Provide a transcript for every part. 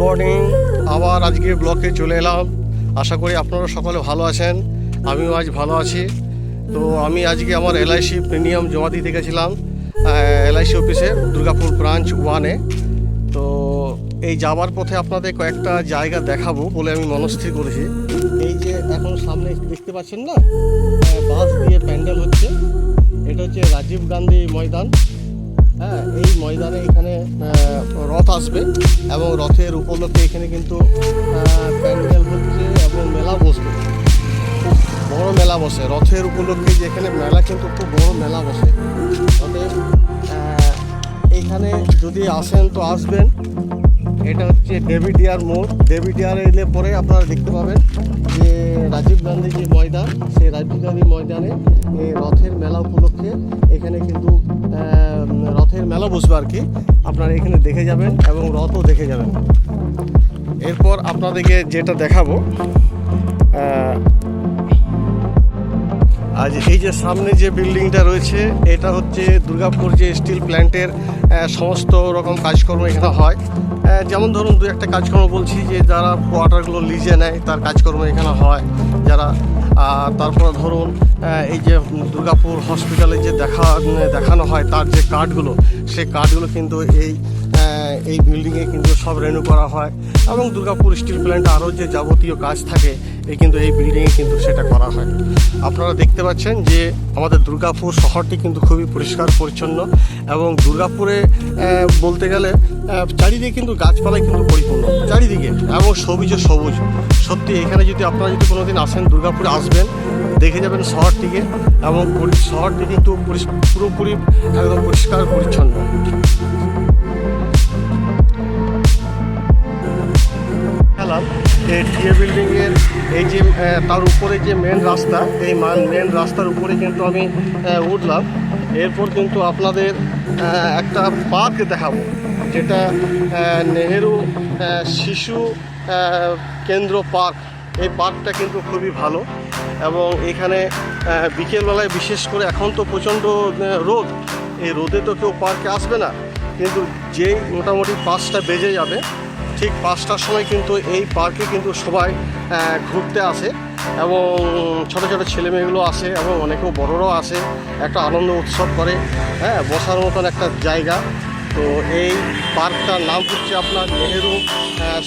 Morning আবার আজকে ব্লকে চলে এলাম। আশা করি আপনারা সকলে ভালো আছেন, আমিও আজ ভালো আছি। তো আমি আজকে আমার এলআইসি প্রিমিয়াম জমা দিতে গেছিলাম এলআইসি অফিসে দুর্গাপুর ব্রাঞ্চ ওয়ানে তো এই যাওয়ার পথে আপনাদের কয়েকটা জায়গা দেখাবো বলে আমি মনস্থির করেছি। এই যে এখন সামনে দেখতে পাচ্ছেন না? বাস দিয়ে প্যান্ডেল হচ্ছে। এটা হচ্ছে রাজীব গান্ধী ময়দান। হ্যাঁ এই ময়দানে এখানে রথ আসবে এবং রথের উপলক্ষে এখানে কিন্তু প্যান্ডেল হচ্ছে এবং মেলা বসবে। খুব বড় মেলা বসে। রথের উপলক্ষে যে এখানে মেলা কিন্তু খুব বড় মেলা বসে। অতএব এইখানে যদি আসেন তো আসবেন। এটা হচ্ছে ডেভিডিয়ার মোড়। ডেভিডিয়ার এলে পরে আপনারা দেখতে পাবেন যে রাজীব গান্ধী যে ময়দান, সেই রাজীব গান্ধী ময়দানে এই রথের মেলা উপলক্ষে এখানে কিন্তু রথের মেলা বসবে আর কি। আপনারা এখানে দেখে যাবেন এবং রথও দেখে যাবেন। এরপর আপনাদেরকে যেটা দেখাবো আজ এই যে সামনে যে বিল্ডিংটা রয়েছে, এটা হচ্ছে দুর্গাপুর যে স্টিল প্ল্যান্টের সমস্ত রকম কাজকর্ম এখানে হয়। যেমন ধরুন দু একটা কাজকর্ম বলছি যে যারা কোয়ার্টারগুলো লিজে নেয়, তার কাজকর্ম এখানে হয়। যারা তারপরে ধরুন এই যে দুর্গাপুর হসপিটালে যে দেখা, দেখানো হয়, তার যে কার্ডগুলো সেই কার্ডগুলো কিন্তু এই এই বিল্ডিংয়ে কিন্তু সব রেনু করা হয় এবং দুর্গাপুর স্টিল প্ল্যান্ট আরও যে যাবতীয় কাজ থাকে এই কিন্তু এই বিল্ডিংয়ে কিন্তু সেটা করা হয়। আপনারা দেখতে পাচ্ছেন যে আমাদের দুর্গাপুর শহরটি কিন্তু খুবই পরিষ্কার, পরিচ্ছন্ন এবং দুর্গাপুরে বলতে গেলে চারিদিকে কিন্তু গাছপালায় কিন্তু পরিপূর্ণ, চারিদিকে এবং সবুজে সবুজ। সত্যি, এখানে যদি আপনারা যদি কোনোদিন আসেন, দুর্গাপুরে আসবেন, দেখে যাবেন শহরটিকে এবং শহরটি কিন্তু পুরোপুরি একদম পরিষ্কার, পরিচ্ছন্ন। গেলাম এই টিএ বিল্ডিংয়ের এই যে তার উপরে যে মেন রাস্তা, এই মেন রাস্তার উপরে কিন্তু আমি উঠলাম। এরপর কিন্তু আপনাদের একটা পার্ক দেখাবো, যেটা নেহেরু শিশু কেন্দ্র পার্ক। এই পার্কটা কিন্তু খুবই ভালো এবং এখানে বিকেলবেলায় বিশেষ করে এখন তো প্রচণ্ড রোদ। এই রোদে তো কেউ পার্কে আসবে না, কিন্তু যেই মোটামুটি পাঁচটা বেজে যাবে ঠিক পাঁচটার সময় কিন্তু এই পার্কে কিন্তু সবাই ঘুরতে আসে এবং ছোটো ছোটো ছেলেমেয়েগুলো আসে এবং অনেকেও বড়রাও আসে, একটা আনন্দ উৎসব করে হ্যাঁ বসার মতন একটা জায়গা। তো এই পার্কটার নাম হচ্ছে আপনার নেহেরু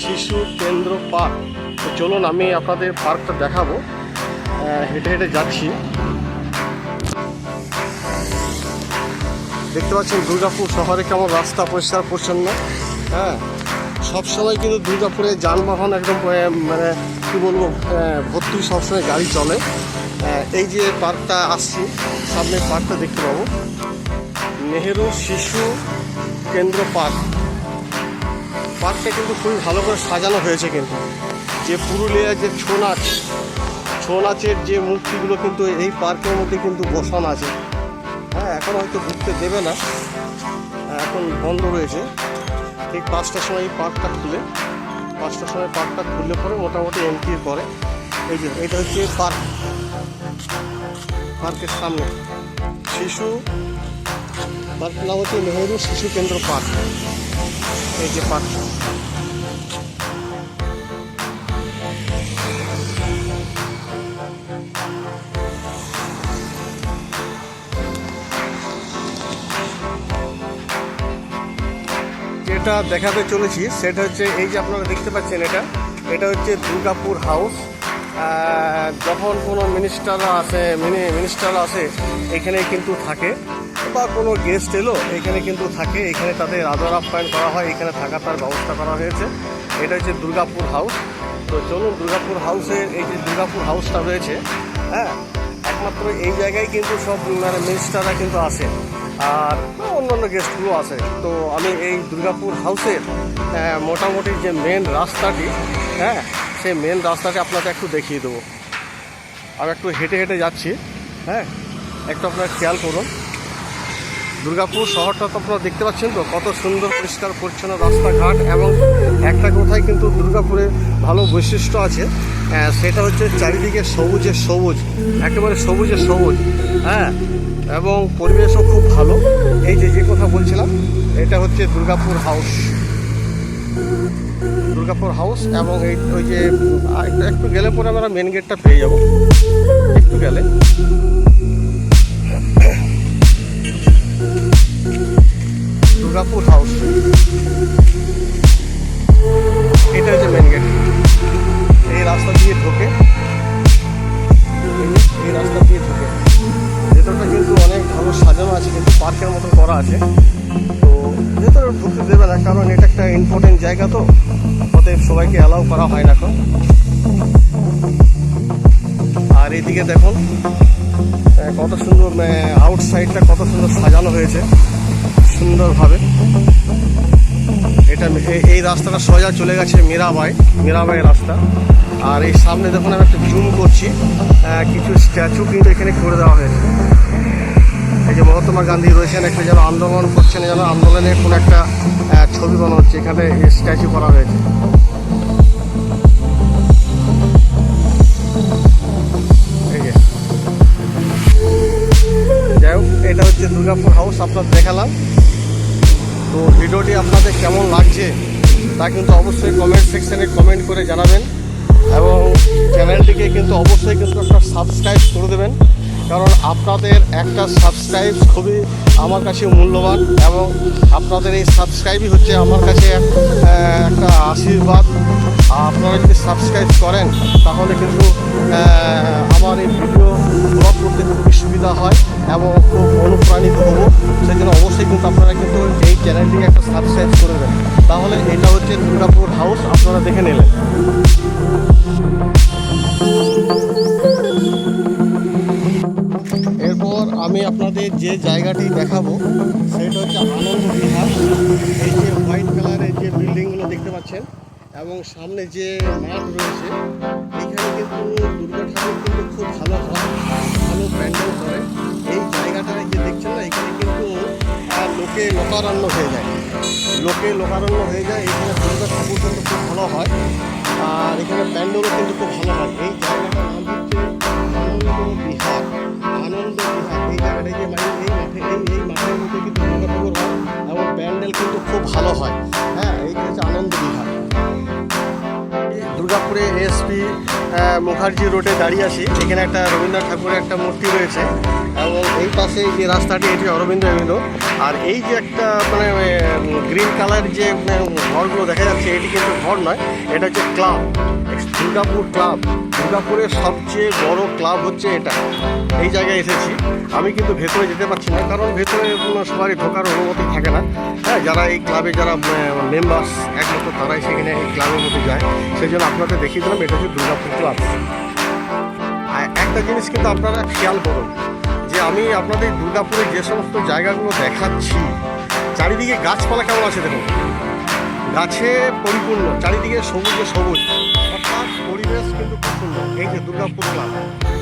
শিশু কেন্দ্র পার্ক। তো চলুন আমি আপনাদের পার্কটা দেখাবো। হেঁটে হেঁটে যাচ্ছি। দেখতে পাচ্ছেন দুর্গাপুর শহরে কেমন রাস্তা পরিষ্কার, পরিচ্ছন্ন হ্যাঁ? সবসময় কিন্তু দুর্গাপুরে যানবাহন একদম মানে কী বলব ভর্তি সবসময় গাড়ি চলে। এই যে পার্কটা আসছি, সামনে পার্কটা দেখতে পাবো। নেহেরু শিশু কেন্দ্র পার্ক। পার্কটা কিন্তু খুবই ভালো করে সাজানো হয়েছে কিন্তু। যে পুরুলিয়ার যে ছৌ নাচ ছৌ নাচের যে মূর্তিগুলো কিন্তু এই পার্কের মধ্যে কিন্তু বসানো আছে। হ্যাঁ এখন হয়তো ঘুরতে দেবে না। এখন বন্ধ রয়েছে। ঠিক পাঁচটার সময় এই পার্কটা খুলে, পাঁচটার সময় পার্কটা খুললে পরে মোটামুটি এন্ট্রি করে। এই যে, এটা হচ্ছে পার্ক। পার্কের সামনে। শিশু পার্ক নাম হচ্ছে নেহেরু শিশু কেন্দ্র পার্ক। এই যে পার্ক যেটা দেখাতে চলেছি, সেটা হচ্ছে এই যে আপনারা দেখতে পাচ্ছেন এটা এটা হচ্ছে দুর্গাপুর হাউস। যখন কোনো মিনিস্টাররা আসে, মিনি, মিনিস্টাররা আসে, এখানে কিন্তু থাকে। বা কোনো গেস্ট এলো, এখানে কিন্তু থাকে। এখানে তাদের আদর আপ্যায়ন করা হয়, এখানে থাকার তার ব্যবস্থা করা হয়েছে। এটা হচ্ছে দুর্গাপুর হাউস। তো চলুন, দুর্গাপুর হাউসের এই যে দুর্গাপুর হাউসটা রয়েছে হ্যাঁ একমাত্র এই জায়গায় কিন্তু সব মানে মিনিস্টাররা কিন্তু আসে। আর অন্যান্য গেস্টগুলো আসে তো আমি এই দুর্গাপুর হাউসের মোটামুটি যে মেন রাস্তাটি হ্যাঁ সেই মেন রাস্তাটি আপনাকে একটু দেখিয়ে দেবো। আমি একটু হেঁটে হেঁটে যাচ্ছি হ্যাঁ একটু আপনার খেয়াল করুন। দুর্গাপুর শহরটা তো আপনারা দেখতে পাচ্ছেন তো, কত সুন্দর, পরিষ্কার, পরিচ্ছন্ন রাস্তাঘাট এবং একটা কোথায় কিন্তু দুর্গাপুরে ভালো বৈশিষ্ট্য আছে সেটা হচ্ছে চারিদিকে সবুজে সবুজ, একেবারে সবুজে সবুজ হ্যাঁ এবং পরিবেশও খুব ভালো। এই যে যে কথা বলছিলাম, এটা হচ্ছে দুর্গাপুর হাউস দুর্গাপুর হাউস এবং এই, ওই যে একটু গেলে পরে আমরা মেন গেটটা পেয়ে যাব। একটু গেলে। দুর্গাপুর হাউস এটা হচ্ছে মেন গেট এই রাস্তা দিয়ে ঢোকে। এই- রাস্তা দিয়ে ঢোকে। ভালো সাজানো আছে, কিন্তু পার্কের মতো করা আছে। তো ভেতরে ঢুকতে দেবে না, কারণ এটা একটা ইম্পর্টেন্ট জায়গা তো। অতএব সবাইকে অ্যালাউ করা হয় না এখন। আর এদিকে দেখুন কত সুন্দর আউটসাইডটা কত সুন্দর সাজানো হয়েছে, সুন্দরভাবে। এটা এই রাস্তাটা সোজা চলে গেছে মীরাবাই মীরাবাই রাস্তা। আর এই সামনে দেখুন, আমি একটা জুম করছি। কিছু স্ট্যাচু কিন্তু এখানে করে দেওয়া হয়েছে। এই যে মহাত্মা গান্ধী রয়েছেন, একটা যেন আন্দোলন করছেন, যেন আন্দোলনে কোনো একটা ছবি বানানো হচ্ছে, এখানে স্ট্যাচু করা হয়েছে। যাই হোক, এটা হচ্ছে দুর্গাপুর হাউস আপনার দেখালাম। তো ভিডিওটি আপনাদের কেমন লাগছে, তা কিন্তু অবশ্যই কমেন্ট সেকশনে কমেন্ট করে জানাবেন। এবং চ্যানেলটিকে কিন্তু অবশ্যই কিন্তু একটা সাবস্ক্রাইব করে দেবেন। কারণ আপনাদের একটা সাবস্ক্রাইব খুবই আমার কাছে মূল্যবান এবং আপনাদের এই সাবস্ক্রাইবই হচ্ছে আমার কাছে একটা আশীর্বাদ। আপনারা যদি সাবস্ক্রাইব করেন, তাহলে কিন্তু আমার এই ভিডিও ব্লগ করতে খুবই সুবিধা হয় এবং খুব অনুপ্রাণিত হব। সেই জন্য অবশ্যই কিন্তু আপনারা কিন্তু এই চ্যানেলটিকে একটা সাবস্ক্রাইব করে দেবেন তাহলে এটা হচ্ছে দুর্গাপুর হাউস আপনারা দেখে নিলেন। আপনাদের যে জায়গাটি দেখাবো, সেটা হচ্ছে আনন্দ বিহার। এই যে হোয়াইট কালারের যে বিল্ডিংগুলো দেখতে পাচ্ছেন, এবং সামনে যে মাঠ রয়েছে, এখানে কিন্তু দুর্গা ঠাকুর কিন্তু খুব ভালো হয়, ভালো প্যান্ডেল করে। এই জায়গাটা যে দেখছেন না, এখানে কিন্তু লোকে লোকারণ্য হয়ে যায়। লোকে লোকারণ্য হয়ে যায়, এখানে দুর্গা ঠাকুর কিন্তু খুব ভালো হয়, আর এখানে প্যান্ডেলও কিন্তু খুব ভালো হয়। এই জায়গাটার নাম হচ্ছে আনন্দ বিহার। এবং প্যান্ডেল কিন্তু খুব ভালো হয় হ্যাঁ মুখার্জি রোডে দাঁড়িয়ে আছি। এখানে একটা রবীন্দ্রনাথ ঠাকুরের একটা মূর্তি রয়েছে। এবং এই পাশে যে রাস্তাটি, এটি অরবিন্দ এভিনিউ। আর এই যে একটা মানে গ্রিন কালার যে ঘরগুলো দেখা যাচ্ছে, এটি কিন্তু ঘর নয়, এটা হচ্ছে ক্লাব দুর্গাপুর ক্লাব। দুর্গাপুরের সবচেয়ে বড় ক্লাব হচ্ছে এটা। এই জায়গায় এসেছি। আমি কিন্তু ভেতরে যেতে পারছি না, কারণ ভেতরে কোনো সবারই ঢোকার অনুমতি থাকে না। হ্যাঁ যারা এই ক্লাবে যারা মেম্বার্স একমাত্র তারাই সেখানে এই ক্লাবের মধ্যে যায়। সেই জন্য আপনাদের দেখিয়ে দিলাম, এটা হচ্ছে দুর্গাপুর ক্লাব। একটা জিনিস কিন্তু আপনারা খেয়াল করুন, যে আমি আপনাদের দুর্গাপুরে যে সমস্ত জায়গাগুলো দেখাচ্ছি, চারিদিকে গাছপালা কেমন আছে দেখুন। গাছে পরিপূর্ণ, চারিদিকে সবুজে সবুজ। পরিবেশ কিন্তু খুব সুন্দর। এই যে দুর্গাপুর ক্লাব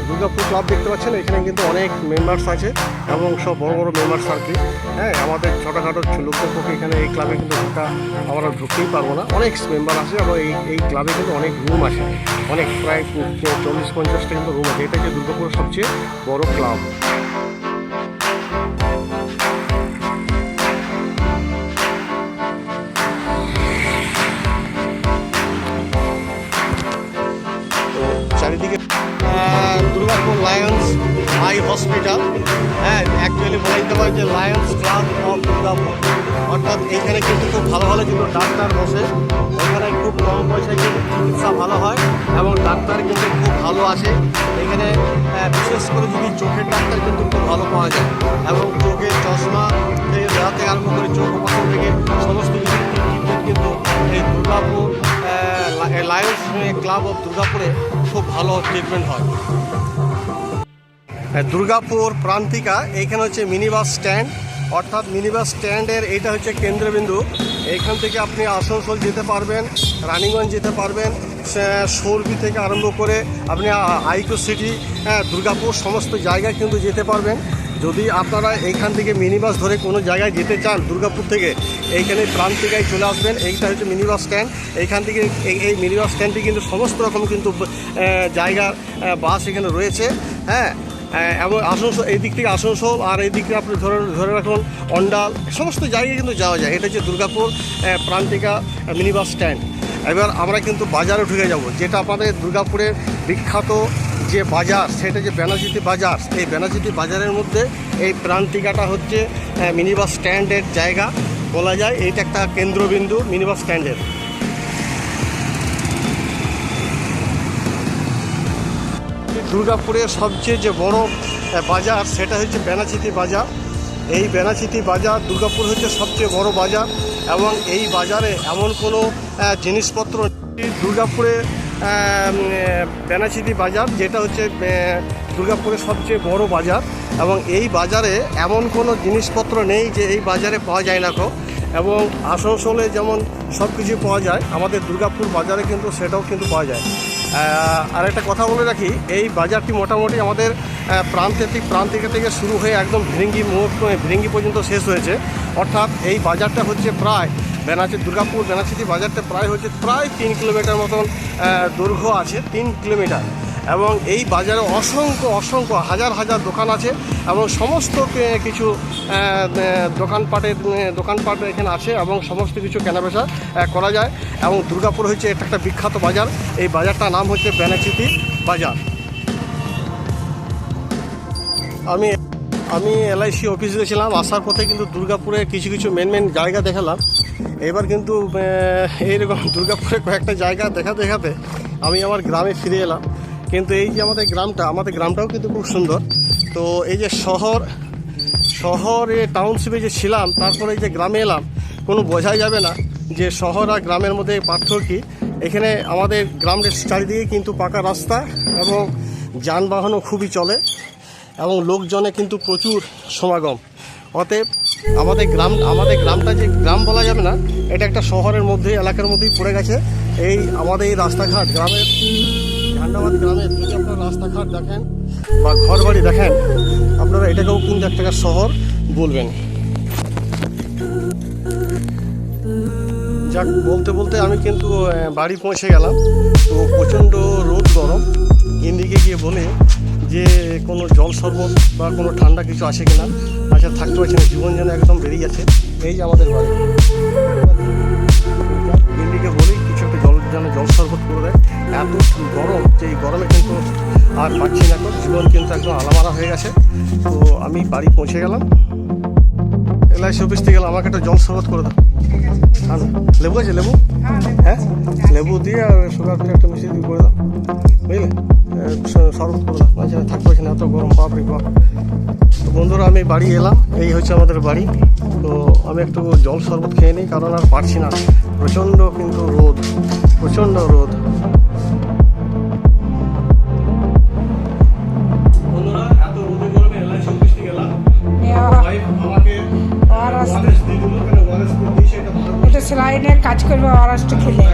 দুর্গাপুর ক্লাব দেখতে পাচ্ছেন, এখানে কিন্তু অনেক মেম্বার্স আছে এবং সব বড় বড় মেম্বার্স আর কি। হ্যাঁ আমাদের ছোটোখাটো লোকদের এখানে এই ক্লাবে কিন্তু ঢোকা আমরা ঢুকতেই পারব না। অনেক মেম্বার আছে এবং এই এই ক্লাবে কিন্তু অনেক রুম আছে। অনেক প্রায় চল্লিশ পঞ্চাশটা কিন্তু রুম আছে। এটা হচ্ছে দুর্গাপুরের সবচেয়ে বড় ক্লাব লায়ন্স আই হসপিটাল হ্যাঁ অ্যাকচুয়ালি বলা যেতে পারে যে লায়ন্স ক্লাব অফ দুর্গাপুর অর্থাৎ এখানে কিন্তু খুব ভালো ভালো কিন্তু ডাক্তার বসে। এখানে খুব কম পয়সায় কিন্তু চিকিৎসা ভালো হয় এবং ডাক্তার কিন্তু খুব ভালো আসে। এখানে বিশেষ করে যদি চোখের ডাক্তার কিন্তু খুব ভালো পাওয়া যায়। এবং চোখের চশমা থেকে থেকে আরম্ভ করে চোখ অপারেশন থেকে সমস্ত কিছু কিন্তু এই দুর্গাপুর লায়ন্স ক্লাব অফ দুর্গাপুরে খুব ভালো ট্রিটমেন্ট হ্যাঁ, দুর্গাপুর প্রান্তিকা এইখানে হচ্ছে মিনিবাস স্ট্যান্ড। অর্থাৎ মিনিবাস স্ট্যান্ডের এইটা হচ্ছে কেন্দ্রবিন্দু। এইখান থেকে আপনি আসানসোল যেতে পারবেন রানীগঞ্জ যেতে পারবেন সৌরভি থেকে আরম্ভ করে আপনি আইকো সিটি হ্যাঁ দুর্গাপুর সমস্ত জায়গায় কিন্তু যেতে পারবেন। যদি আপনারা এইখান থেকে মিনি বাস ধরে কোনো জায়গায় যেতে চান দুর্গাপুর থেকে এইখানে প্রান্তিকায় চলে আসবেন। এইটা হচ্ছে মিনি বাস স্ট্যান্ড। এইখান থেকে এই এই মিনি বাস স্ট্যান্ডটি কিন্তু সমস্ত রকম কিন্তু আহ, জায়গার বাস এখানে রয়েছে। হ্যাঁ এবং আসানসোল, এই দিক থেকে আসানসোল আর এই দিক থেকে আপনি ধরে ধরে রাখুন অন্ডাল, সমস্ত জায়গায় কিন্তু যাওয়া যায়। এটা হচ্ছে Durgapur Prantika mini bus stand. এবার আমরা কিন্তু বাজারে ঢুকে যাব, যেটা আমাদের দুর্গাপুরের বিখ্যাত যে বাজার, সেটা যে বেনাচিতি বাজার। এই বেনাচিতি বাজারের মধ্যে এই প্রান্তিকাটা হচ্ছে মিনিবাস স্ট্যান্ডের জায়গা বলা যায়। এইটা একটা কেন্দ্রবিন্দু মিনিবাস স্ট্যান্ডের। দুর্গাপুরের সবচেয়ে যে বড় বাজার, সেটা হচ্ছে বেনাচিতি বাজার। এই বেনাচিতি বাজার দুর্গাপুর হচ্ছে সবচেয়ে বড় বাজার এবং এই বাজারে এমন কোনো জিনিসপত্র। দুর্গাপুরে বেনাচিতি বাজার, যেটা হচ্ছে দুর্গাপুরের সবচেয়ে বড় বাজার এবং এই বাজারে এমন কোনো জিনিসপত্র নেই যে এই বাজারে পাওয়া যায় না কো এবং আসানসোলে যেমন সব কিছু পাওয়া যায়, আমাদের দুর্গাপুর বাজারে কিন্তু সেটাও কিন্তু পাওয়া যায়। আর একটা কথা বলে রাখি, এই বাজারটি মোটামুটি আমাদের প্রান্তের প্রান্তে থেকে প্রান্তিকা থেকে শুরু হয়ে একদম ভিরিঙ্গি মোড় ভিরিঙ্গি পর্যন্ত শেষ হয়েছে। অর্থাৎ এই বাজারটা হচ্ছে প্রায় বেনাচি দুর্গাপুর বেনাচিটি বাজারটা প্রায় হচ্ছে প্রায় তিন কিলোমিটার মতন দৈর্ঘ্য আছে, তিন কিলোমিটার। এবং এই বাজারে অসংখ্য অসংখ্য, হাজার হাজার দোকান আছে এবং সমস্ত কিছু দোকানপাটের দোকানপাট এখানে আছে এবং সমস্ত কিছু কেনাবেচা করা যায় এবং দুর্গাপুর হচ্ছে এটা একটা বিখ্যাত বাজার। এই বাজারটার নাম হচ্ছে বেনাচিতি বাজার। আমি আমি এলআইসি অফিসে গেছিলাম, আসার পথে কিন্তু দুর্গাপুরে কিছু কিছু মেন মেন জায়গা দেখালাম। এবার কিন্তু এইরকম দুর্গাপুরে কয়েকটা জায়গা দেখা, দেখাতে আমি আমার গ্রামে ফিরে এলাম। কিন্তু এই যে আমাদের গ্রামটা, আমাদের গ্রামটাও কিন্তু খুব সুন্দর। তো এই যে শহর, শহরে টাউনশিপে যে ছিলাম, তারপরে এই যে গ্রামে এলাম, কোনো বোঝাই যাবে না যে শহর আর গ্রামের মধ্যে পার্থক্য কী। এখানে আমাদের গ্রামের চারিদিকে কিন্তু পাকা রাস্তা এবং যানবাহনও খুবই চলে এবং লোকজনে কিন্তু প্রচুর সমাগম। অতএব আমাদের গ্রাম, আমাদের গ্রামটা যে গ্রাম বলা যাবে না, এটা একটা শহরের মধ্যে, এলাকার মধ্যেই পড়ে গেছে। এই আমাদের এই রাস্তাঘাট গ্রামের ঝান্ডাবাদ গ্রামের যদি আপনারা রাস্তাঘাট দেখেন বা ঘর বাড়ি দেখেন, আপনারা এটাকেও কিন্তু একটা শহর বলবেন। যাক, বলতে বলতে আমি কিন্তু বাড়ি পৌঁছে গেলাম। তো প্রচণ্ড রোদ গরম। এদিকে গিয়ে বলে যে, কোনো জল শরবত বা কোনো ঠান্ডা কিছু আছে কিনা আচ্ছা থাকতে পারছি না, জীবন যেন একদম বেরিয়ে যাচ্ছে এই যে আমাদের বাড়ি। এদিকে বলি, কিছু একটা জল যেন জল শরবত করে দেয়। এত গরম যে এই গরমে কিন্তু আর পাচ্ছি না এখন। জীবন কিন্তু একদম আলামারা হয়ে গেছে। তো আমি বাড়ি পৌঁছে গেলাম। এলআইসি অফিস থেকে আমাকে একটা জল শরবত করে দাও। হ্যাঁ লেবু আছে, লেবু? হ্যাঁ? লেবু দিয়ে আর সুগার দিয়ে একটা মিশিয়ে দিয়ে করে দাও। বুঝলে? শরবত করে দাও। মাঝে পারছি না, এত গরম, বাপরে বাপ। তো বন্ধুরা, আমি বাড়ি এলাম, এই হচ্ছে আমাদের বাড়ি। তো আমি একটু জল শরবত খেয়ে নিই, কারণ আর পারছি না। প্রচণ্ড কিন্তু রোদ, প্রচণ্ড রোদ। সেলাইনের কাজ করবে অরাষ্ট্র খেলে।